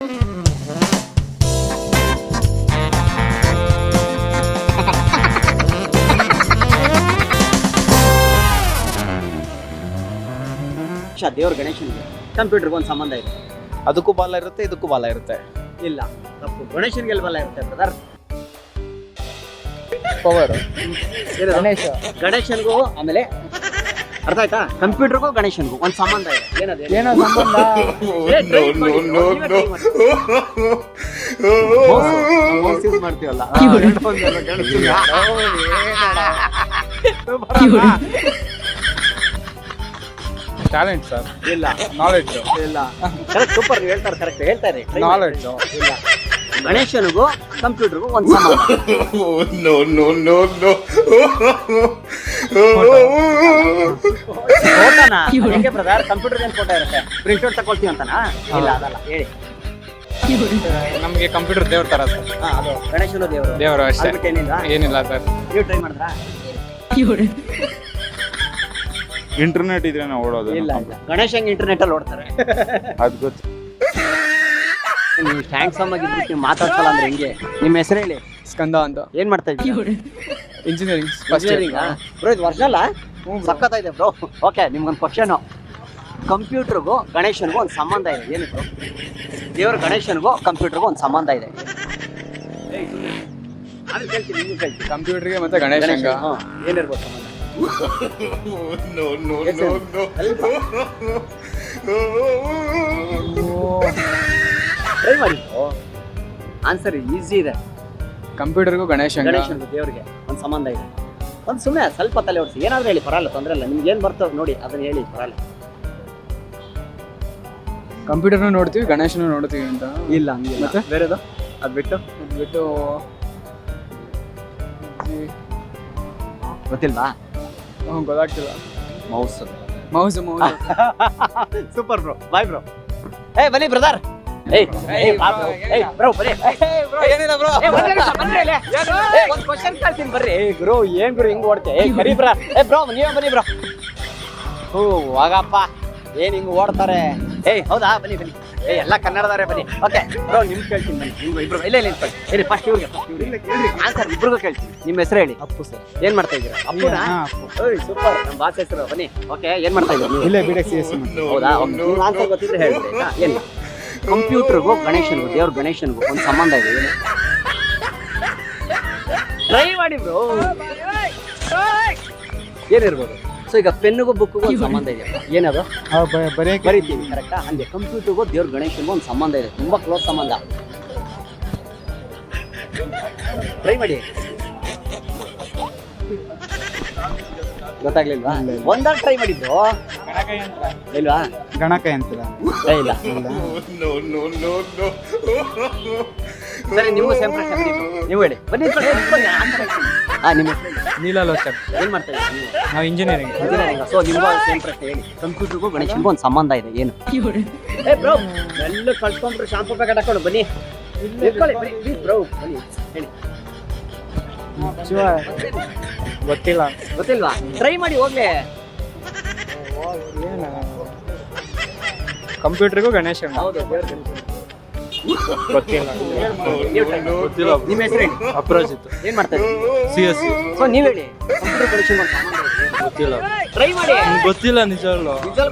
ದೇವ್ರ ಗಣೇಶನಿಗೆ. ಕಂಪ್ಯೂಟರ್ಗೆ ಒಂದು ಸಂಬಂಧ ಇದೆ. ಅದಕ್ಕೂ ಬಾಲ ಇರುತ್ತೆ ಇದಕ್ಕೂ ಬಾಲ ಇರುತ್ತೆ. ಇಲ್ಲ. ತಪ್ಪು. ಗಣೇಶನಿಗೆ ಎಲ್ಲಿ ಬಲ ಇರುತ್ತೆ ಬ್ರದರ್ ಪವರ್ ಗಣೇಶ. ಗಣೇಶನಿಗೂ ಆಮೇಲೆ ಅರ್ಥ ಆಯ್ತಾ? ಕಂಪ್ಯೂಟರ್ಗೂ ಗಣೇಶನ್ಗೂ ಒಂದು ಸಂಬಂಧ ಇದೆ. ಏನದು? ಏನೋ ಸಂಬಂಧ? ಏ, try ಮಾಡಿ, ನೀವೇ try ಮಾಡಿ. ಮೌಸ್ ಯೂಸ್ ಮಾಡ್ತೀವಲ್ಲ ಟ್ಯಾಲೆಂಟ್ ಸರ್ ಇಲ್ಲ. ನಾಲೆಡ್ಜ್ ಇಲ್ಲ. ಕರೆಕ್ಟ್ ಸೂಪರ್ ನೀವು ಹೇಳ್ತಾರೆ ಕರೆಕ್ಟ್ ಹೇಳ್ತಾರೆ Knowledge. ನಾಲೆಡ್ಜ್ ಇಲ್ಲ. ಗಣೇಶನಿಗೂ ಕಂಪ್ಯೂಟರ್ಗೂ ಒಂದು ಸಂಬಂಧ no, no, no, no. ಫೋಟೋನಾ ಹೆಂಗೆ ಬ್ರದರ್ ಕಂಪ್ಯೂಟರ್ ಏನ್ ಫೋಟೋ ಇರುತ್ತೆ? ಪ್ರಿಂಟ್ ಔಟ್ ತಗೊಳ್ತೀವಿ ಅಂತನಾ? ಇಲ್ಲ ಅದಲ್ಲ ಹೇಳಿ. ನಮಗೆ ಕಂಪ್ಯೂಟರ್ ದೇವ್ರ ತರ ಸರ್ ಹಾ ಅದು ಗಣೇಶನ ದೇವರು. ದೇವರು ಅಷ್ಟೇ. ಏನಿಲ್ಲ ಏನಿಲ್ಲ ಸರ್ ನೀವು ಟ್ರೈ ಮಾಡಿದ್ರಾ? ಇಂಟರ್ನೆಟ್ ಇದ್ರೆ ನಾವು ಓಡೋದು ಇಲ್ಲ ಗಣೇಶ ಗಣೇಶ್ ಹೆಂಗ್ ಇಂಟರ್ನೆಟ್ ಅಲ್ಲಿ ಓಡ್ತಾರೆ. ಅದ್ ಗೊತ್ತು. ನೀವು ಥ್ಯಾಂಕ್ಸ್ ಆಗಿದ್ಬಿಟ್ಟು ನೀವು ಮಾತಾಡ್ಸಲ್ಲ ಅಂದ್ರೆ ಹೆಂಗೆ? ನಿಮ್ಮ ಹೆಸರು ಹೇಳಿ. ಸ್ಕಂದ ಅಂತ. ಏನ್ ಮಾಡ್ತಾ ಇದ್ದೀವಿ ಇಂಜಿನಿಯರಿಂಗ್ ಇಂಜಿನಿಯರಿಂಗ್ ಬ್ರೋ ಇದು ವರ್ಷ ಅಲ್ಲ ಇದೆ ಬ್ರೋ ಓಕೆ ನಿಮ್ಗೊಂದು ಕ್ವಶನು ಕಂಪ್ಯೂಟರ್ಗೂ ಗಣೇಶನ್ಗೂ ಒಂದು ಸಂಬಂಧ ಇದೆ. ಏನು ಬ್ರೋ ದೇವ್ರ ಗಣೇಶನ್ಗೂ ಕಂಪ್ಯೂಟರ್ಗೂ ಒಂದು ಸಂಬಂಧ ಇದೆ. ಕಂಪ್ಯೂಟರ್ಗೆ ಮತ್ತೆ ಗಣೇಶ ಹಾ, ಏನಿರ್ಬೋದು ಸಂಬಂಧ? No, no, Yes, no, sir. no. Try ಮಾಡಿದ್ದು ಆನ್ಸರ್ ಈಸಿ ಇದೆ. ಕಂಪ್ಯೂಟರ್ಗೂ ಗಣೇಶ ಗಣೇಶನ್ಗೂ ದೇವ್ರಿಗೆ. ಒಂದು ಸಂಬಂಧ ಇದೆ. ಒಂದು ಸುಮ್ಮನೆ ಸ್ವಲ್ಪ ತಲೆ ಓಡಿಸಿ. ಏನಾದರೂ ಹೇಳಿ ಪರಲ್ಲ ತೊಂದರೆ ಇಲ್ಲ. ನಿಮ್ಗೆ ಏನು ಬರ್ತದೆ ನೋಡಿ ಅದನ್ನ ಹೇಳಿ ಪರಲ್ಲ ಕಂಪ್ಯೂಟರ್ನು ನೋಡ್ತೀವಿ ಗಣೇಶನು ನೋಡ್ತೀವಿ ಅಂತ. ಇಲ್ಲ ಹಂಗಿಲ್ಲ. ಮತ್ತೆ? ಬೇರೆದು? ಅದು ಬಿಟ್ಟು? ಅದು ಬಿಟ್ಟು ಗೊತ್ತಿಲ್ವಾ? ಹ್ಞೂ ಗೊತ್ತಾಗ್ತಿಲ್ಲ. Mouse mouse mouse super bro bye bro ಏ ಬನ್ನಿ ಬ್ರದರ್ ಏಯ್ ಏಯ್ ಬಾ. ಏಯ್ ಬ್ರೋ ಬನ್ನಿ. ಏಯ್ ಬ್ರೋ ಏನಿಲ್ಲ ಬ್ರೋ ಏ, ಒಂದ್ ನಿಮಿಷ, ಇಲ್ಲಿ. ಏ, ಒಂದ್ ಕ್ವಶನ್ ಕೇಳ್ತೀನಿ ಬರ್ರಿ ಏ ಗುರು ಏನ್ ಗುರು ಹಿಂಗ್ ಓಡ್ತೆ ಏ ಕರಿ ಬ್ರಾ ಏ ಬ್ರೋ ನೀವೇ ಬನ್ನಿ ಬ್ರೋ ಹೂ ಹೋಗಪ್ಪ ಏನ್ ಹಿಂಗ್ ಓಡ್ತಾರೆ? ಏಯ್ ಹೌದಾ? ಬನ್ನಿ ಬನ್ನಿ. ಏ ಎಲ್ಲ ಕನ್ನಡದಾರೆ ಬನ್ನಿ. ಓಕೆ ಬ್ರೋ ನಿಮ್ಗೆ ಕೇಳ್ತೀನಿ ಬನ್ನಿ. ನಿಮ್ಗೆ ಇಬ್ರು ಇಲ್ಲ ಇಲ್ಲ ನಿಂತ್ಕೊಳ್ಳಿ ಹೇಳಿ ಫಸ್ಟ್ ಇವ್ರಿಗೆ ಆನ್ಸರ್ ಇಬ್ರಿಗೂ ಕೇಳ್ತೀನಿ. ನಿಮ್ಮ ಹೆಸರು ಹೇಳಿ. ಅಪ್ಪು ಸರ್. ಏನ್ ಮಾಡ್ತಾ ಇದ್ದೀರಾ? ಅಪ್ಪುನಾ? ಓಯ್ ಸೂಪರ್ ನಮ್ಮ ಬಾಸ್ ಹೆಸರು ಬನ್ನಿ. ಓಕೆ ಏನ್ ಮಾಡ್ತಾ ಇದ್ದೀರಾ? ಇಲ್ಲೇ ಬಿಡೆ ಸಿ ಎಸ್ ಹೌದಾ? ಆನ್ಸರ್ ಗೊತ್ತಿದ್ರೆ ಹೇಳಿ? ಏನು? ಕಂಪ್ಯೂಟರ್ಗೂ ಗಣೇಶನ್ಗೂ ದೇವ್ರ ಗಣೇಶನ್ಗೂ ಒಂದು ಸಂಬಂಧ ಇದೆ. ಟ್ರೈ ಮಾಡಿ ಬ್ರೋ ಏನಿರ್ಬೋದು? ಸೊ ಈಗ ಪೆನ್ನಿಗೂ ಬುಕ್ಕಿಗೂ ಒಂದು ಸಂಬಂಧ ಇದೆ. ಏನದು? ಬರೀತೀನಿ ಬರಿತೀವಿ ಕರೆಕ್ಟಾ ಹಂಗೆ ಕಂಪ್ಯೂಟರ್ಗೂ ದೇವ್ರ ಗಣೇಶನ್ಗೂ ಒಂದು ಸಂಬಂಧ ಇದೆ. ತುಂಬಾ ಕ್ಲೋಸ್ ಸಂಬಂಧ. ಟ್ರೈ ಮಾಡಿ. ಗೊತ್ತಾಗ್ಲಿಲ್ವಾ? ಒಂದಾಗ ಟ್ರೈ ಮಾಡಿದ್ರು? ಇಲ್ವಾ? ಗಣಕ ಅಂತೀರ ಏ, ಇಲ್ಲ. ಸರಿ ನೀವು ಸೇಮ್ ಪ್ರಶ್ನೆ ಬನ್ನಿ. ನೀವು ಹೇಳಿ. ಬನ್ನಿ ಈ ಕಡೆ, ಈ ಕಡೆ, answer ಹೇಳ್ತೀನಿ. ಹಾ ನಿಮ್ಮ. ನೀಲಲೋಚನ್. ಏನ್ ಮಾಡ್ತಾ ಇದ್ದೀರಿ ನೀವು? ನಾವು ಇಂಜಿನಿಯರಿಂಗ್ ಇಂಜಿನಿಯರಿಂಗ್ ಸೊ ನಿಮ್ಮ ಸೇಮ್ ಪ್ರಶ್ನೆ ಹೇಳಿ. ಕಂಪ್ಯೂಟರ್ಗೂ ಗಣೇಶನ್ಗೂ ಒಂದು ಸಂಬಂಧ ಇದೆ ಏನು? ಏ ಬ್ರೋ ಎಲ್ಲ ಕಳ್ಸ್ಕೊಂಡ್ರು ಶಾಂಪು ಪ್ಯಾಕೆಟ್ ಹಾಕೊಂಡು ಬನ್ನಿ. ಇಟ್ಕೊಳ್ಳಿ ಬನ್ನಿ ಬ್ರೋ ಬನ್ನಿ ಹೇಳಿ. ಗೊತ್ತಿಲ್ಲ. ಗೊತ್ತಿಲ್ವಾ? ಟ್ರೈ ಮಾಡಿ ಹೋಗ್ಲಿ. ಕಂಪ್ಯೂಟರ್ಗೂ ಹೌದು ಗಣೇಶ. ಗೊತ್ತಿಲ್ಲ ನೀವು ಗೊತ್ತಿಲ್ಲ. ನಿಮ್ಮ ಹೆಸರು ಹೇಳಿ ಅಪ್ರಾಜಿತ್. ಏನ್ ಮಾಡ್ತಾ ಇದ್ದೀರಿ? C S C. ಸೊ ನೀವ್ ಹೇಳಿ. ಕಂಪ್ಯೂಟರ್ ಗೊತ್ತಿಲ್ಲ. ಟ್ರೈ ಮಾಡಿ. ಗೊತ್ತಿಲ್ಲ ನಿಜ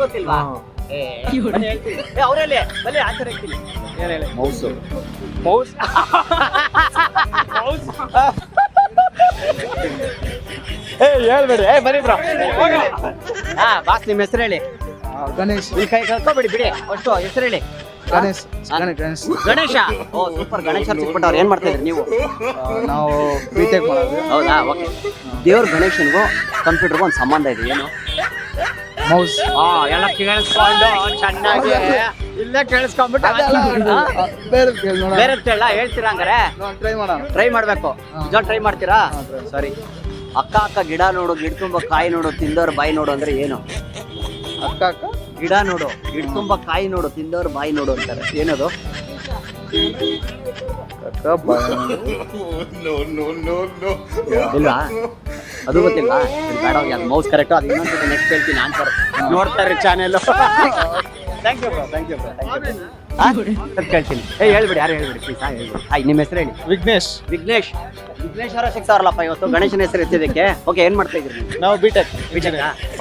ಗೊತ್ತಿಲ್ವಾ? ಅವರಲ್ಲಿ ಹೇಳಿ. ಮೌಸ್. ಮೌಸ್. ಏ ಹೇಳ್ಬೇಡಿ. ಏ ಬರೀ ಬ್ರೋ. ಹಾ ಬಾಸ್ ನಿಮ್ಮ ಹೆಸರು ಹೇಳಿ. ಗಣೇಶ್. ಈ ಕೈ ಕಳ್ಕೊಬೇಡಿ ಬಿಡಿ. ಅಷ್ಟು ಹೆಸರು ಹೇಳಿ. ಗಣೇಶ್ ಗಣೇಶ್ ಗಣೇಶ. ಓ ಸೂಪರ್ ಗಣೇಶ ಸಿಕ್ಬಿಟ್ಟವ್ರು. ಏನ್ ಮಾಡ್ತಾ ಇದ್ರಿ ನೀವು? ನಾವು ಬಿಟೆಕ್ ಮಾಡೋದು. ಹೌದಾ? ಓಕೆ. ದೇವ್ರ ಗಣೇಶನ್ಗೂ ಕಂಪ್ಯೂಟರ್ಗೂ ಒಂದು ಸಂಬಂಧ ಇದೆ. ಏನು? ಮೌಸ್. ಹಾ ಎಲ್ಲ ಕೇಳಿಸ್ಕೊಂಡು ಚೆನ್ನಾಗಿ. ಇಲ್ಲೇ ಕೇಳಿಸ್ಕೊಂಡ್ಬಿಟ್ಟು ಬೇರೆ ಬೇರೆ ಕೇಳ ಹೇಳ್ತೀರಾ ಹಂಗಾರೆ? ಟ್ರೈ ಮಾಡೋಣ. ಟ್ರೈ ಮಾಡಬೇಕು. ನಿಜ ಟ್ರೈ ಮಾಡ್ತೀರಾ? ಸರಿ. ಅಕ್ಕ ಅಕ್ಕ ಗಿಡ ನೋಡು ಗಿಡ ತುಂಬ ಕಾಯಿ ನೋಡು ತಿಂದವ್ರ ಬಾಯಿ ನೋಡು ಅಂದ್ರೆ ಏನು? ಅಕ್ಕ ಅಕ್ಕ? ಗಿಡ ನೋಡು ಗಿಡ ತುಂಬ ಕಾಯಿ ನೋಡು ತಿಂದವ್ರ ಬಾಯಿ ನೋಡು ಅಂತಾರೆ. ಏನದು. ಇಲ್ವಾ ಅದು ಗೊತ್ತಿಲ್ಲ ಬೇಡ ಅದು ಮೌಸ್ ಕರೆಕ್ಟ್ ಅದು ಇನ್ನೊಂದು ನೆಕ್ಸ್ಟ್ ಹೇಳ್ತೀನಿ ಆನ್ಸರ್ ನೋಡ್ತಾರೆ channel thank you bro thank you bro thank you ಕೇಳ್ತೀನಿ. ಏ ಹೇಳ್ಬಿಡಿ ಯಾರು ಹೇಳ್ಬಿಡಿ ಪ್ಲೀಸ್ ಹಾ ಹೇಳ್ಬಿಡಿ. ಹಾಯ್ ನಿಮ್ಮ ಹೆಸರು ಹೇಳಿ. ವಿಘ್ನೇಶ್. ವಿಘ್ನೇಶ್. ವಿಘ್ನೇಶ್ ಅವರ ಸಿಗ್ತಾರಲ್ಲಪ್ಪ ಇವತ್ತು? ಗಣೇಶನ ಹೆಸರು ಎತ್ತಿದ್ದಕ್ಕೆ? ಓಕೆ ಏನ್ ಮಾಡ್ತಾ ಇದ್ರಿ ನೀವು? ಬಿಟೆಕ್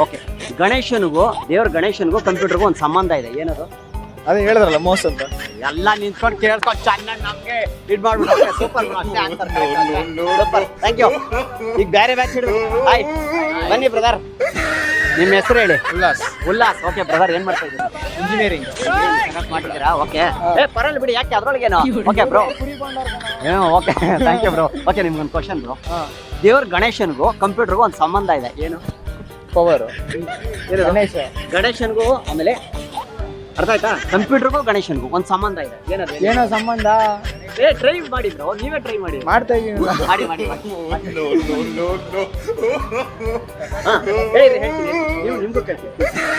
ಓಕೆ ಗಣೇಶನಿಗೂ ದೇವ್ರ ಗಣೇಶನಿಗೂ ಕಂಪ್ಯೂಟರ್ಗೂ ಒಂದು ಸಂಬಂಧ ಇದೆ. ಏನದು? ಅದೇ ಹೇಳಿದ್ರಲ್ಲ ಮೋಸ್ ಅಂತ. ಎಲ್ಲ ನಿಂತ್ಕೊಂಡು ಕೇಳ್ಕೊಂಡು ಚೆನ್ನಾಗಿ ನಮ್ಗೆ ಇದ್ ಮಾಡ್ಬಿಟ್ಟು ಸೂಪರ್ ಸೂಪರ್ ಥ್ಯಾಂಕ್ ಯು ಈಗ ಬೇರೆ ಬ್ಯಾಚ್ ಹಿಡಿದು ಆಯ್ತು ಬನ್ನಿ ಬ್ರದರ್ ನಿಮ್ಮ ಹೆಸರು ಹೇಳಿ. ಉಲ್ಲಾಸ್. ಉಲ್ಲಾಸ್. ಓಕೆ ಬ್ರದರ್ ಏನ್ ಮಾಡ್ತಾ ಇದ್ದೀರಾ? ಇಂಜಿನಿಯರಿಂಗ್ ಮಾಡ್ತೀರಾ ಓಕೆ ಏ ಪರಲ್ ಬಿಡಿ ಯಾಕೆ? ಅದ್ರೊಳಗೇನು? ಓಕೆ ಬ್ರೋ ಏನೋ okay thank you bro okay ನಿಮ್ಗೊಂದು ಕ್ವಶನ್ ಬ್ರೋ ದೇವ್ರ ಗಣೇಶನ್ಗೂ ಕಂಪ್ಯೂಟರ್ಗೂ ಒಂದು ಸಂಬಂಧ ಇದೆ. ಏನು? ಪವರ್ ಗಣೇಶ. ಗಣೇಶನ್ಗೂ ಆಮೇಲೆ ಅರ್ಥ ಆಯ್ತಾ? ಕಂಪ್ಯೂಟರ್ಗೂ ಗಣೇಶನ್ಗೂ ಒಂದು ಸಂಬಂಧ ಇದೆ. ಏನದು ಏನೋ ಸಂಬಂಧ? ಏ ಟ್ರೈ ಮಾಡಿ ಬ್ರೋ ನೀವೇ ಟ್ರೈ ಮಾಡಿ ಮಾಡ್ತಾ ಇದೀನಿ. ಮಾಡಿ ಮಾಡಿ ಮಾಡಿ. ಹಾ, ಹೇಳಿರಿ ಹೇಳ್ತೀನಿ ನೀವು ನಿಮ್ಗೂ ಕೇಳ್ತೀನಿ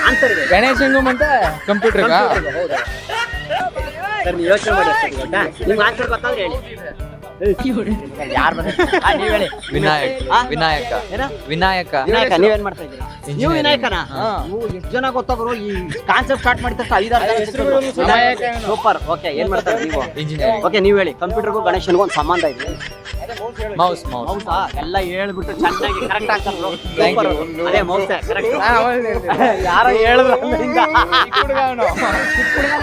ಆನ್ಸರ್ ಇದೆ. ಗಣೇಶಂಗು ಮತ್ತೆ ಕಂಪ್ಯೂಟರ್ಗ? ಹೌದಾ? ಸರ್ ನೀವು ಯೋಚನೆ ಮಾಡಿ ಅಷ್ಟೇ ನಿಮ್ಗೆ ಆನ್ಸರ್ ಗೊತ್ತಾದ್ರೆ ಹೇಳಿ. ಯಾರು ನೀವು ಹೇಳಿ ವಿನಾಯಕ್. ಆ? ವಿನಾಯಕ. ಏನ? ವಿನಾಯಕ. ವಿನಾಯಕ ನೀವೇನ್ ಮಾಡ್ತಾ ಇದ್ದೀರಾ? ನೀವು. ವಿನಾಯಕನ? ನೀವು ಎಷ್ಟು ಜನ ಗೊತ್ತಾಗ್ರು ಈ ಕಾನ್ಸೆಪ್ಟ್ ಸ್ಟಾರ್ಟ್ ಮಾಡಿದ ತಕ್ಷಣ ಐದಾರು ಸೂಪರ್ ಓಕೆ ಏನ್ ಮಾಡ್ತಾರೆ ನೀವು? ಇಂಜಿನಿಯರಿಂಗ್ ಓಕೆ ನೀವು ಹೇಳಿ. ಕಂಪ್ಯೂಟರ್ಗೂ ಗಣೇಶನ್ಗೂ ಒಂದು ಸಂಬಂಧ ಇದೆ. ಮೌಸ್ ಮೌಸ್ ಹೌದಾ ಎಲ್ಲ ಹೇಳ್ಬಿಟ್ಟು ಚೆನ್ನಾಗಿ ಕರೆಕ್ಟ್ ಆಗ್ತಾರೆ Thank ಸೂಪರ್ you. ಅದೇ ಮೌಸ್ ಕರೆಕ್ಟ್. ಯಾರೋ ಹೇಳಿದ್ರು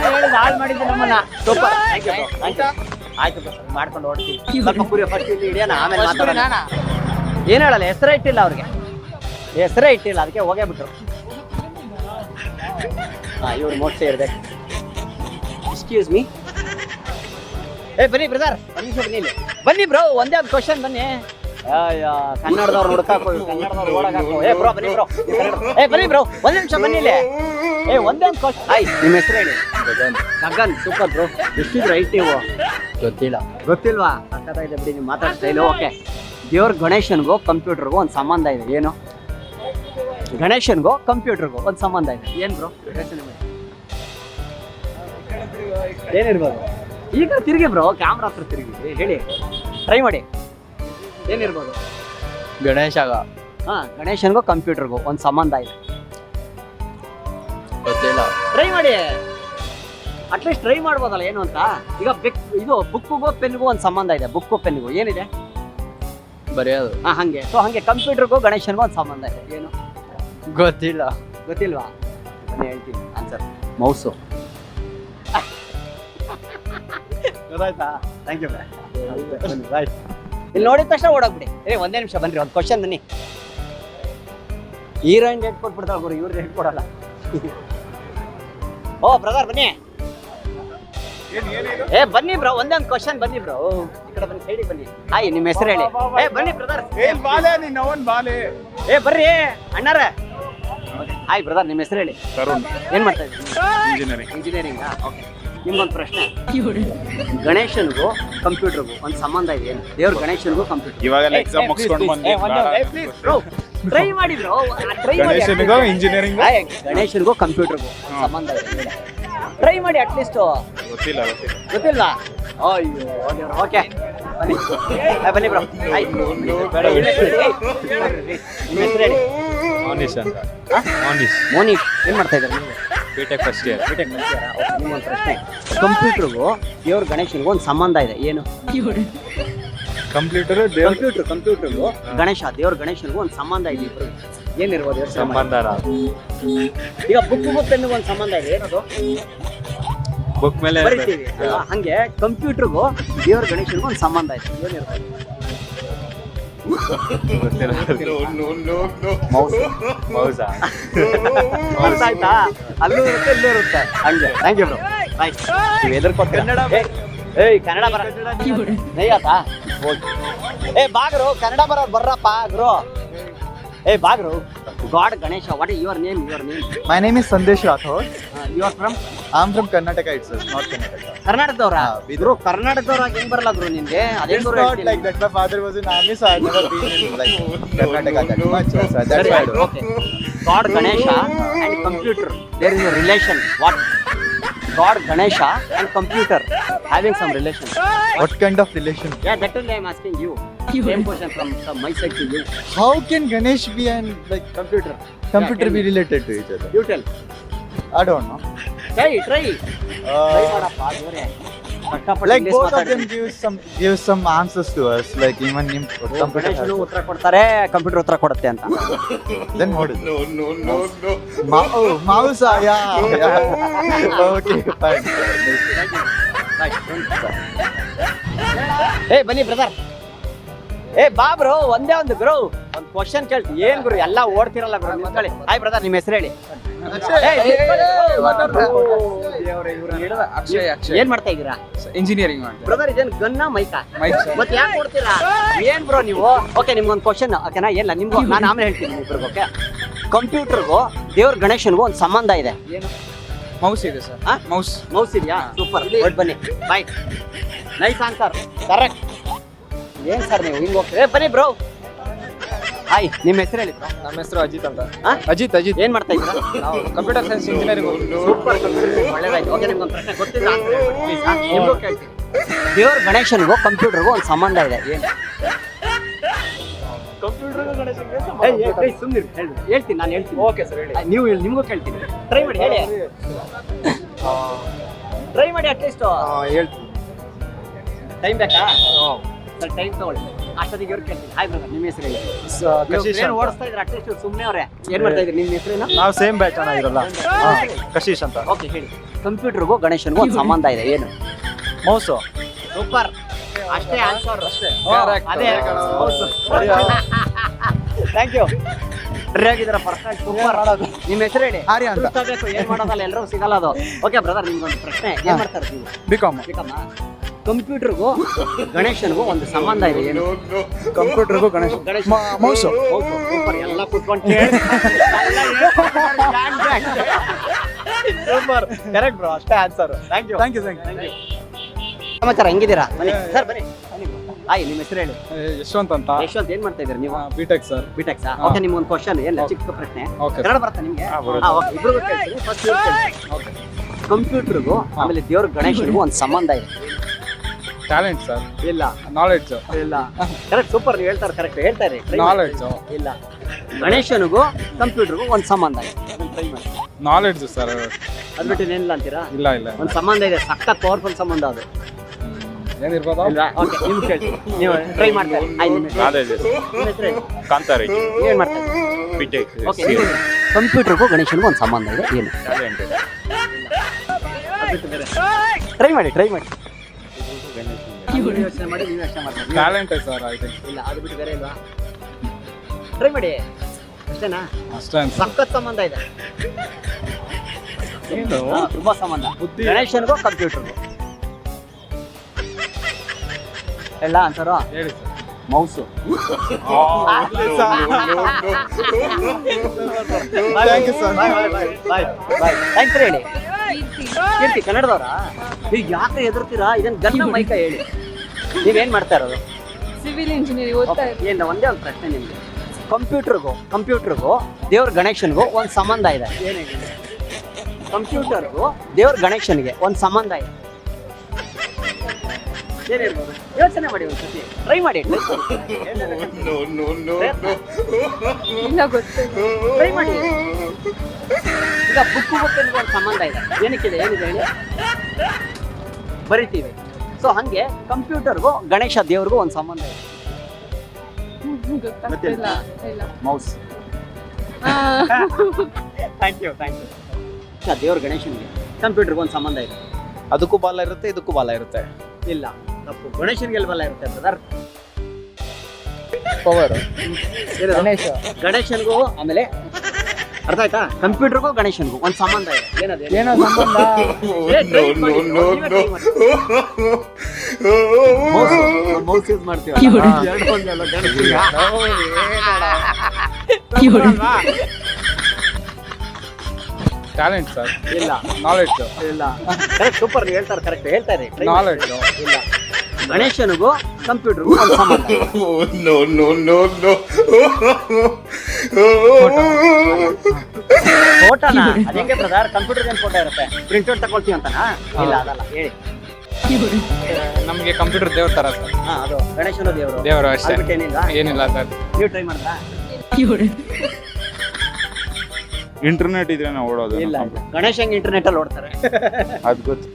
ಹೇಳಿದ್ ಹಾಳು ಮಾಡಿದ್ದು ನಮ್ಮನ್ನ. ಸೂಪರ್ ಆಯ್ತು bro. ಮಾಡ್ಕೊಂಡು ಓಡ್ತೀವಿ ಸ್ವಲ್ಪ ಕುರಿ ಫಸ್ಟ್ ಇಲ್ಲಿ ಹಿಡಿಯೋಣ ಆಮೇಲೆ ಮಾತಾಡೋಣ. ಏನ್ ಹೇಳಲ್ಲ ಹೆಸರೇ ಇಟ್ಟಿಲ್ಲ ಅವ್ರಿಗೆ. ಹೆಸರೇ ಇಟ್ಟಿಲ್ಲ ಅದಕ್ಕೆ ಹೋಗೇ ಬಿಟ್ರು. ಹಾ ಇವ್ರು ಮೋಕ್ಷ ಇರ್ಬೇಕು ಎಕ್ಸ್ಕ್ಯೂಸ್ ಮೀ ಏ ಬನ್ನಿ ಬ್ರದರ್ ಬನ್ನಿ ಬನ್ನಿ. ಬನ್ನಿ ಬ್ರೋ ಒಂದೇ ಒಂದು ಕ್ವಶನ್ ಬನ್ನಿ. ಕನ್ನಡದವ್ರು ಹುಡುಕಾಕು ಕನ್ನಡದವ್ರು ಓಡಾಕು ಏ ಬ್ರೋ ಬನ್ನಿ ಬ್ರೋ ಏ ಬನ್ನಿ ಬ್ರೋ ಒಂದ್ ನಿಮಿಷ ಬನ್ನಿ ಇಲ್ಲಿ. ಏ ಒಂದೇ ಒಂದು ಕ್ವಶನ್ ಆಯ್ತು ನಿಮ್ಮ ಹೆಸರು ಹೇಳಿ. ಗಗನ್. ಸೂಪರ್ ಬ್ರೋ ಎಷ್ಟಿದ್ರು ರೈಟ್ ನೀವು? ಗೊತ್ತಿಲ್ಲ. ಗೊತ್ತಿಲ್ವಾ? ಸಕ್ಕತ್ತಾಗಿದೆ ಬಿಡಿ ನೀವು ಮಾತಾಡ್ತಾ ಇಲ್ಲ ಓಕೆ ದೇವ್ರ ಗಣೇಶನ್ಗೂ ಕಂಪ್ಯೂಟರ್ಗೂ ಒಂದು ಸಂಬಂಧ ಇದೆ. ಏನು? ಗಣೇಶನ್ಗೂ ಕಂಪ್ಯೂಟರ್ಗೂ ಒಂದು ಸಂಬಂಧ ಇದೆ. ಏನು ಬ್ರೋ ಏನಿರ್ಬೋದು ಈಗ ತಿರುಗಿ ಬ್ರೋ ಕ್ಯಾಮ್ರಾ ಹತ್ರ ತಿರುಗಿ. ಹೇಳಿ. ಟ್ರೈ ಮಾಡಿ. ಏನಿರ್ಬೋದು ಗಣೇಶಗ. ಹಾ ಗಣೇಶನ್ಗೂ ಕಂಪ್ಯೂಟರ್ಗೂ ಒಂದು ಸಂಬಂಧ ಇದೆ. ಗೊತ್ತಿಲ್ಲ. ಟ್ರೈ ಮಾಡಿ. ಅಟ್ಲೀಸ್ಟ್ ಟ್ರೈ ಮಾಡ್ಬೋದಲ್ಲ ಏನು ಅಂತ? ಈಗ ಬೆಕ್ ಇದು ಬುಕ್ಕಿಗೂ ಪೆನ್ಗೂ ಒಂದು ಸಂಬಂಧ ಇದೆ ಬುಕ್ಕು ಪೆನ್ಗೂ. ಏನಿದೆ? ಬರೆಯೋದು. ಹಾಂ ಹಂಗೆ. ಸೊ ಹಂಗೆ ಕಂಪ್ಯೂಟರ್ಗೂ ಗಣೇಶನ್ಗೂ ಒಂದು ಸಂಬಂಧ ಇದೆ. ಏನು? ಗೊತ್ತಿಲ್ಲ. ಗೊತ್ತಿಲ್ವಾ? ನಾನು ಹೇಳ್ತೀನಿ. Answer mouse. ಗೊತ್ತಾಯ್ತಾ? ಥ್ಯಾಂಕ್ ಯು ಬಾಯ್ ಇಲ್ಲಿ ನೋಡಿದ ತಕ್ಷಣ ಓಡೋಗ್ಬಿಡಿ. ಏ ಒಂದೇ ನಿಮಿಷ ಬನ್ನಿ ಒಂದು ಕ್ವಶನ್ ಬನ್ನಿ. ಹೀರೋಯಿನ್ ಡೇಟ್ ಕೊಟ್ಬಿಡ್ತಾಳೆ ಗುರು ಇವ್ರು ಡೇಟ್ ಕೊಡಲ್ಲ ಓ ಬ್ರದರ್ ಬನ್ನಿ. ಏ ಬನ್ನಿ ಬ್ರೋ ಒಂದೊಂದು ಒಂದು ಕ್ವಶನ್ ಬನ್ನಿ ಬ್ರೋ. ಈ ಕಡೆ ಬನ್ನಿ ಸೈಡಿಗೆ ಬನ್ನಿ. ಹಾಯ್ ನಿಮ್ಮ ಹೆಸರು ಹೇಳಿ. ಏ ಬನ್ನಿ ಬ್ರದರ್ ಏನ್ ಬಾಲೆ ನೀನ್ ಅವನ್ ಬಾಲೆ? ಏ ಬರ್ರಿ. ಅಣ್ಣಾರ. ಹಾಯ್ ಬ್ರದರ್ ನಿಮ್ಮ ಹೆಸರು ಹೇಳಿ. ತರುಣ್. ಏನ್ ಮಾಡ್ತಾ ಇದ್ದೀರಿ? ಇಂಜಿನಿಯರಿಂಗ್ ಇಂಜಿನಿಯರಿಂಗ್ ಓಕೆ ನಿಮ್ಗೊಂದು ಪ್ರಶ್ನೆ. ಗಣೇಶನ್ಗೂ ಕಂಪ್ಯೂಟರ್ಗೂ ಒಂದು ಸಂಬಂಧ ಇದೆ ಏನು ದೇವ್ರ ಗಣೇಶನ್ಗೂ ಕಂಪ್ಯೂಟರ್. ಇವಾಗ ಎಕ್ಸಾಮ್ ಮುಗಿಸ್ಕೊಂಡು ಬಂದೆ. ಟ್ರೈ ಮಾಡಿದ್ರು ಟ್ರೈ ಮಾಡಿ ಗಣೇಶನಿಗೂ ಇಂಜಿನಿಯರಿಂಗ್ ಹಾಯ್, ಗಣೇಶನ್ಗೂ ಕಂಪ್ಯೂಟರ್ಗೂ ಸಂಬಂಧ ಇದೆ ಟ್ರೈ ಮಾಡಿ ಅಟ್ಲೀಸ್ಟ್ ಗೊತ್ತಿಲ್ಲ ಗೊತ್ತಿಲ್ಲ. ಗೊತ್ತಿಲ್ವಾ ಅಯ್ಯೋ ಓಕೆ. ಬನ್ನಿ. ಬನ್ನಿ ಬ್ರೋ. ಹಾಯ್ ಬೇಡ. ನಿಮ್ಮ ಹೇಳಿ. ಮಾನಿಶ್ ಅಂತ. ಹಾ? ಮಾನಿಶ್. ಮೋನಿಶ್ ಏನ್ ಮಾಡ್ತಾ ಇದ್ದಾರೆ ನೀವು? ಬಿಟೆಕ್ ಫಸ್ಟ್ ಇಯರ್ ಬಿಟೆಕ್ ಮಾಡ್ತೀರಾ ಓಕೆ ನಿಮ್ಮೊಂದು ಪ್ರಶ್ನೆ. ಕಂಪ್ಯೂಟರ್ಗೂ ದೇವ್ರ ಗಣೇಶನ್ಗೂ ಒಂದು ಸಂಬಂಧ ಇದೆ. ಏನು? ಕಂಪ್ಯೂಟರ್ ಕಂಪ್ಯೂಟರ್ ಕಂಪ್ಯೂಟರ್ಗೂ ಗಣೇಶ ದೇವ್ರ ಗಣೇಶನಿಗೂ ಒಂದು ಸಂಬಂಧ ಇದೆ ಇಬ್ರು ಏನಿರ್ಬೋದು ಮಾಡಿ. ಸಂಬಂಧ? ಈಗ ಬುಕ್ಗೂ ಪೆನ್ನಿಗೂ ಒಂದು ಸಂಬಂಧ ಇದೆ ಏನದು? ಬುಕ್ ಮೇಲೆ ಬರಿತೀವಿ. ಅಲ್ವಾ? ಹಂಗೆ ಕಂಪ್ಯೂಟರ್ಗೂ ದೇವ್ರ ಗಣೇಶನಿಗೂ ಒಂದು ಸಂಬಂಧ ಇದೆ ಏನಿರ್ಬೋದು? ಗೊತ್ತಿಲ್ಲ. No, no, no, no. Mouse. ಹೌದಾ ಅರ್ಥ ಆಯ್ತಾ? ಅಲ್ಲೂ ಇರುತ್ತೆ ಇಲ್ಲೂ ಇರುತ್ತೆ. ಹಂಗೆ. ಥ್ಯಾಂಕ್ ಯು ಬ್ರೋ ರೈಟ್ ನೀವು ಎದುರ್ಕೊಟ್ಟು ಕನ್ನಡ ಏಯ್ ಕನ್ನಡ ಬರ. ನೈಯಾತಾ ಏ ಬಾಗ್ರು ಕನ್ನಡ ಬರೋರು ಬರ್ರಪ್ಪ ಗುರು. Hey, Bagro, God Ganesha, what is your name? Your name? My name is Sandesh Rathod. Uh, you are from I'm from Karnataka itself, not Karnataka. ಕರ್ನಾಟಕದವ್ರ ಹಾ, ಬೀದರ್. ಬ್ರೋ ಕರ್ನಾಟಕದವ್ರ ಹೆಂಗ್ ಬರಲ್ಲ ಬ್ರೋ ನಿಮ್ಗೆ ಅದೇ It's bro not like that. My father was in army, so I've never been in like Karnataka that much. So that's why I don't. Okay god Ganesha and computer there is relation what god Ganesha and computer having some relation What kind of relation? Yeah that will I am asking you 10 percent from some, my side to you. How can Ganesh be and like Computer. computer be related to each other? You tell. I don't know. Try, try. Try Uh, ಮಾಡಪ್ಪ, ಜೋರೇ. ಕಷ್ಟಪಟ್ಟು like English both of ಮಾತಾಡಿ. them give some give some answers to us. Like even in computer. ಗಣೇಶನು has- ಉತ್ತರ ಕೊಡ್ತಾರೆ computer ಉತ್ತರ ಕೊಡುತ್ತೆ ಅಂತ Then what is it? No, no, no, no. Ma- oh, mouse. ah, Yeah. yeah. okay, fine. ಏ ಬನ್ನಿ brother ಏ ಬಾ bro ಒಂದೇ ಒಂದು ಬ್ರೋ ಒಂದು ಕ್ವಶನ್ ಕೇಳ್ತಿ ಏನ್ ಗುರು ಎಲ್ಲ ಓಡ್ತಿರಲ್ಲ ಬ್ರೋ ನಿಂತ್ಕೊಳ್ಳಿ. ಹಾಯ್ ಬ್ರದರ್ ನಿಮ್ಮ ಹೆಸರು ಹೇಳಿ. ಅಕ್ಷಯ್ ಅಕ್ಷಯ್ ಏನ್ ಮಾಡ್ತಾ ಇದೀರಾ ಇಂಜಿನಿಯರಿಂಗ್ ಮಾಡ್ತಾರೆ ಬ್ರದರ್ ಇದೇನ್ ಗನ್ನ ಮೈಕಾ ಮೈಕ್ ಸರ್ ಮತ್ತೆ ಯಾಕೆ ಕೊಡ್ತೀರಾ ಏನ್ ಬ್ರೋ ನೀವು? ಓಕೆ ನಿಮ್ಗೊಂದು ಕ್ವಶನ್ ಓಕೆನಾ ಏನಿಲ್ಲ ನಿಮ್ಗೂ ನಾನು ಆಮೇಲೆ ಹೇಳ್ತೀನಿ ಇಬ್ರಿಗೂ ಓಕೆ ಕಂಪ್ಯೂಟರ್ಗೂ ದೇವ್ರ ಗಣೇಶನ್ಗೂ ಒಂದು ಸಂಬಂಧ ಇದೆ. ಏನು? ಮೌಸ್ ಇದೆ ಸರ್ ಆ? ಮೌಸ್ ಮೌಸ್ ಇದೆಯಾ? ಸೂಪರ್ ಬನ್ನಿ ಬಾಯ್ ನೈಸ್ ಆನ್ಸರ್ ಕರೆಕ್ಟ್ ಏನ್ ಸರ್ ನೀವು ಹಿಂಗ್ ಹೋಗ್ತೀವಿ ಏ, ಬನ್ನಿ ಬ್ರೋ. ಹಾಯ್ ನಿಮ್ಮ ಹೆಸರು ಹೇಳಿ bro. ನಮ್ಮ ಹೆಸರು ಅಜಿತ್ ಅಂತ? ಅಜಿತ್ ಅಜಿತ್. ಏನ್ ಮಾಡ್ತಾ ಇದ್ದೀರಾ? ನಾವು ಕಂಪ್ಯೂಟರ್ ಸೈನ್ಸ್ ಇಂಜಿನಿಯರಿಂಗ್ ಸೂಪರ್ ಒಳ್ಳೇದಾಯ್ತು. ಓಕೆ ನಿಮ್ಗೊಂದು ಪ್ರಶ್ನೆ ಗೊತ್ತಿಲ್ಲ ಹೇಳ್ಬಿಡಿ, please, ಹಾ? ನಿಮ್ಗೂ ಕೇಳ್ತೀನಿ. ದೇವ್ರ ಗಣೇಶನ್ಗೂ ಕಂಪ್ಯೂಟರ್ಗೂ ಒಂದು ಸಂಬಂಧ ಇದೆ. ಏನು? ಹೇಳಿ. ಹೇಳ್ತೀನಿ ನಾನು ಹೇಳ್ತೀನಿ. ಓಕೆ ಸರ್ ಹೇಳಿ. ಆ, ನೀವು ಹೇಳಿ ನಿಮಗೂ ಕೇಳ್ತೀನಿ. ಟ್ರೈ ಮಾಡಿ ಹೇಳಿ. ಟ್ರೈ ಮಾಡಿ ಅಟ್ಲೀಸ್ಟ್ ಹೇಳ್ತೀನಿ. ಟೈಮ್ ಬೇಕಾ? ಸರ್ ಟೈಮ್ ತಗೊಳ್ಳಿ. ಅಷ್ಟೊತ್ತಿಗೆ ಇವ್ರು ಕೇಳ್ತೀನಿ. ಹಾಯ್ ಬ್ರದರ್ ನಿಮ್ಮ ಹೆಸರು ಹೇಳಿ? ಕಶೀಶ್ ಏನು ಓಡಿಸ್ತಾ ಇದ್ರೆ ಅಟ್ಲೀಸ್ಟ್ ಸುಮ್ಮನೆ ಅವರೇ. ಏನು ಮಾಡ್ತಾ ಇದ್ರಿ ನಿಮ್ಮ ಹೆಸರೇನು? ನಾವು ಸೇಮ್ ಬ್ಯಾಚ್ ಚೆನ್ನಾಗಿರಲ್ಲ ಕಶೀಶ್ ಅಂತ. ಓಕೆ ಹೇಳಿ. ಕಂಪ್ಯೂಟರ್ಗೂ ಗಣೇಶನ್ಗೂ ಒಂದು ಸಂಬಂಧ ಇದೆ. ಏನು? ಮೌಸು. ಸೂಪರ್ ಅಷ್ಟೇ ಆನ್ಸರ್ ಅಷ್ಟೇ. ಅದೇ. ಥ್ಯಾಂಕ್ ಯು ಆಗಿದ್ದೀರಾ ಪರ್ಫೆಕ್ಟ್ ಸೂಪರ್ ನಿಮ್ಮ ಹೆಸರು ಹೇಳಿ. ಆರ್ಯ ಅಂತ. ಬೇಕು ಏನ್ ಮಾಡೋದಲ್ಲ? ಎಲ್ಲರೂ ಸಿಗಲ್ಲ ಅದು. ಓಕೆ ಬ್ರದರ್ ನಿಮ್ಗೊಂದು ಪ್ರಶ್ನೆ. ಏನ್ ಮಾಡ್ತಾರೆ ನೀವು? ಬಿ ಕಾಮ್ ಬೇಕಮ್ಮ ಕಂಪ್ಯೂಟರ್ಗೂ ಗಣೇಶನ್ಗೂ ಒಂದು ಸಂಬಂಧ ಇದೆ. ಏನು. ಕಂಪ್ಯೂಟರ್ಗೂ ಗಣೇಶ ಗಣೇಶ ಮೌಸು. ಸೂಪರ್ ಎಲ್ಲ ಕುತ್ಕೊಂಡು ಸೂಪರ್. ಕರೆಕ್ಟ್ ಬ್ರೋ ಅಷ್ಟೇ answer thank you thank you thank you ಸಮಾಚಾರ ಹೆಂಗಿದ್ದೀರಾ? ಬನ್ನಿ. ಸರ್ ಬನ್ನಿ. ಹಾಯ್ ನಿಮ್ಮ ಹೆಸರು ಹೇಳಿ. ಯಶವಂತ್ ಅಂತ. ಯಶವಂತ್ ಏನ್ ಮಾಡ್ತಾ ಇದ್ದೀರಾ ನೀವು? ಬಿಟೆಕ್ ಸರ್ ಬಿಟೆಕ್ಸ್ ಓಕೆ ನಿಮ್ಗೆ ಒಂದು ಕ್ವಶನ್ ಎಲ್ಲ ಚಿಕ್ಕ ಪ್ರಶ್ನೆ? ಕನ್ನಡ ಬರ್ತಾ ನಿಮಗೆ? ಇಬ್ರಿಗೂ ಫಸ್ಟ್ ಕಂಪ್ಯೂಟರ್ಗೂ ಆಮೇಲೆ ದೇವ್ರ ಗಣೇಶನಿಗೂ ಒಂದು ಸಂಬಂಧ ಇದೆ. ಟ್ಯಾಲೆಂಟ್ ಸರ್ ಇಲ್ಲ. ನಾಲೆಡ್ಜ್ ಇಲ್ಲ. ಕರೆಕ್ಟ್ ಸೂಪರ್ ನೀವು ಹೇಳ್ತಾರೆ ಕರೆಕ್ಟ್ ಹೇಳ್ತಾರೆ ನಾಲೆಡ್ಜ್ ಇಲ್ಲ. ಗಣೇಶನಿಗೂ ಕಂಪ್ಯೂಟರ್ಗೂ ಒಂದು ಸಂಬಂಧ ಇದೆ. ಅದನ್ನ ಟ್ರೈ ಮಾಡಿ. ನಾಲೆಡ್ಜ್ ಸರ್ ಅದು ಬಿಟ್ಟು ಏನಿಲ್ಲ ಅಂತೀರಾ? ಇಲ್ಲ ಇಲ್ಲ. ಒಂದು ಸಂಬಂಧ ಇದೆ ಸಖತ್ ಪವರ್ಫುಲ್ ಸಂಬಂಧ ಅದು. ಏನಿರ್ಬೋದಾ? ಇಲ್ವಾ ಓಕೆ ನಿಮ್ಗೆ ಕೇಳ್ತೀನಿ. ನೀವು ಟ್ರೈ ಮಾಡ್ತಾರೆ ಆಯ್ತು ನಿಮ್ಮ ಹೆಸರು ನಾಲೆಜ್ ನಿಮ್ಮ ಹೆಸರು ಹೇಳಿ. ಕಾಂತಾರ. ಏನ್ ಮಾಡ್ತಾರೆ ಬಿಟೆಕ್ ಓಕೆ ಕಂಪ್ಯೂಟರ್ಗೂ ಗಣೇಶನಿಗೂ ಒಂದು ಸಂಬಂಧ ಇದೆ ಏನು? ಟ್ಯಾಲೆಂಟ್ ಟ್ರೈ ಮಾಡಿ ಟ್ರೈ ಮಾಡಿ. ಯೋಚನೆ ಮಾಡಿ ನೀವು ಯೋಚನೆ ಮಾಡ್ತಾರೆ? ಟ್ಯಾಲೆಂಟ್ ಸರ್ ಐ ಇಲ್ಲ ಅದು ಬಿಟ್ಟು ಬೇರೆ ಇಲ್ವಾ? ಟ್ರೈ ಮಾಡಿ. ಅಷ್ಟೇನಾ? ಅಷ್ಟೇ ಅನ್ಸುತ್ತೆ. ಸಖತ್ ಸಂಬಂಧ ಇದೆ. ತುಂಬಾ ಸಂಬಂಧ. ಗಣೇಶನ್ಗೂ ಕಂಪ್ಯೂಟರ್ಗೂ. ಎಲ್ಲ ಹೇಳಿ sir mouse. Thank you sir thanks ಹೇಳಿ. ಕೀರ್ತಿ. ಕನ್ನಡದವರಾ? ಈಗ ಯಾಕೆ ಹೆದರ್ತೀರಾ? ಇದನ್ನ ಗನ್ನ ಮೈಕ ಹೇಳಿ. ನೀವೇನ್ ಮಾಡ್ತಾ ಇರೋದು? ಸಿವಿಲ್ ಇಂಜಿನಿಯರಿಂಗ್ ಓದ್ತಾ ಇರೋದು ಏನು ಒಂದೇ ಒಂದು ಪ್ರಶ್ನೆ ನಿಮ್ಗೆ. ಕಂಪ್ಯೂಟರ್ಗೂ ಕಂಪ್ಯೂಟರ್ಗೂ ದೇವ್ರ ಗಣೇಶನ್ಗೂ ಒಂದು ಸಂಬಂಧ ಇದೆ. ಕಂಪ್ಯೂಟರ್ಗೂ ದೇವ್ರ ಗಣೇಶನ್ಗೆ ಒಂದು ಸಂಬಂಧ ಇದೆ. ಏನಿರ್ಬೋದು ಯೋಚನೆ ಮಾಡಿ ಒಂದು ಸತಿ ಟ್ರೈ ಮಾಡಿ. ಇಲ್ಲ ಗೊತ್ತಿಲ್ಲ. ಟ್ರೈ ಮಾಡಿ ಈಗ ಬುಕ್ ಬುಕ್ ಒಂದು ಸಂಬಂಧ ಇದೆ. ಏನಕ್ಕಿದೆ? ಏನಿದೆ ಹೇಳಿ? ಬರಿತೀವಿ. ಸೊ ಹಂಗೆ ಕಂಪ್ಯೂಟರ್ಗೂ ಗಣೇಶ ದೇವ್ರಿಗೂ ಒಂದು ಸಂಬಂಧ ಇದೆ. ಗೊತ್ತಾಗ್ತಿಲ್ಲ ಇಲ್ಲ. Mouse. Thank you thank you ದೇವ್ರ ಗಣೇಶನಿಗೆ ಕಂಪ್ಯೂಟರ್ಗೆ ಒಂದು ಸಂಬಂಧ ಇದೆ. ಅದಕ್ಕೂ ಬಾಲ ಇರುತ್ತೆ ಇದಕ್ಕೂ ಬಾಲ ಇರುತ್ತೆ. ಇಲ್ಲ. ತಪ್ಪು. ಗಣೇಶನಿಗೆ ಎಲ್ಲಿ ಬಾಲ ಇರುತ್ತೆ ಬ್ರದರ್ ಪವರ್ ಗಣೇಶ. ಗಣೇಶನಿಗೂ ಆಮೇಲೆ ಅರ್ಥ ಆಯ್ತಾ? ಕಂಪ್ಯೂಟರ್ಗೂ ಗಣೇಶನ್ಗೂ ಒಂದು ಸಂಬಂಧ ಇದೆ. ಏನದು? ಏನೋ ಸಂಬಂಧ? ಏ, ಮಾಡಿ, ನೀವೇ ಟ್ಯಾಲೆಂಟ್ ಸರ್ ಇಲ್ಲ. ನಾಲೆಡ್ಜ್ ಇಲ್ಲ. ಕರೆಕ್ಟ್ ಸೂಪರ್ ಹೇಳ್ತಾರೆ ಕರೆಕ್ಟ್ ಹೇಳ್ತಾರೆ ನಾಲೆಡ್ಜ್ ಇಲ್ಲ. ಗಣೇಶನಿಗೂ ಕಂಪ್ಯೂಟರ್. ಫೋಟೋನ ಅದೇಂಗೆ ಬ್ರದರ್? ಕಂಪ್ಯೂಟರ್ ಏನ್ ಫೋಟೋ ಇರುತ್ತೆ? ಪ್ರಿಂಟ್ ಔಟ್ ತಗೊಳ್ತೀವಿ ಅಂತನಾ? ಇಲ್ಲ ಅದಲ್ಲ ಹೇಳಿ. ನಮಗೆ ಕಂಪ್ಯೂಟರ್ ದೇವ್ರ ತರ ಸರ್. ಹಾ ಅದು ಗಣೇಶನ ದೇವರು. ದೇವರು ಅಷ್ಟೇ. ಏನಿಲ್ಲ? ಏನಿಲ್ಲ ಸರ್. ನೀವು ಟ್ರೈ ಮಾಡ್ತಾ ಇಂಟರ್ನೆಟ್ ಇದ್ರೆ ನಾವು ಓಡೋದು ಇಲ್ಲ ಗಣೇಶ ಹೆಂಗ್ ಇಂಟರ್ನೆಟ್ ಅಲ್ಲಿ ಓಡ್ತಾರೆ? ಅದ್ ಗೊತ್ತು.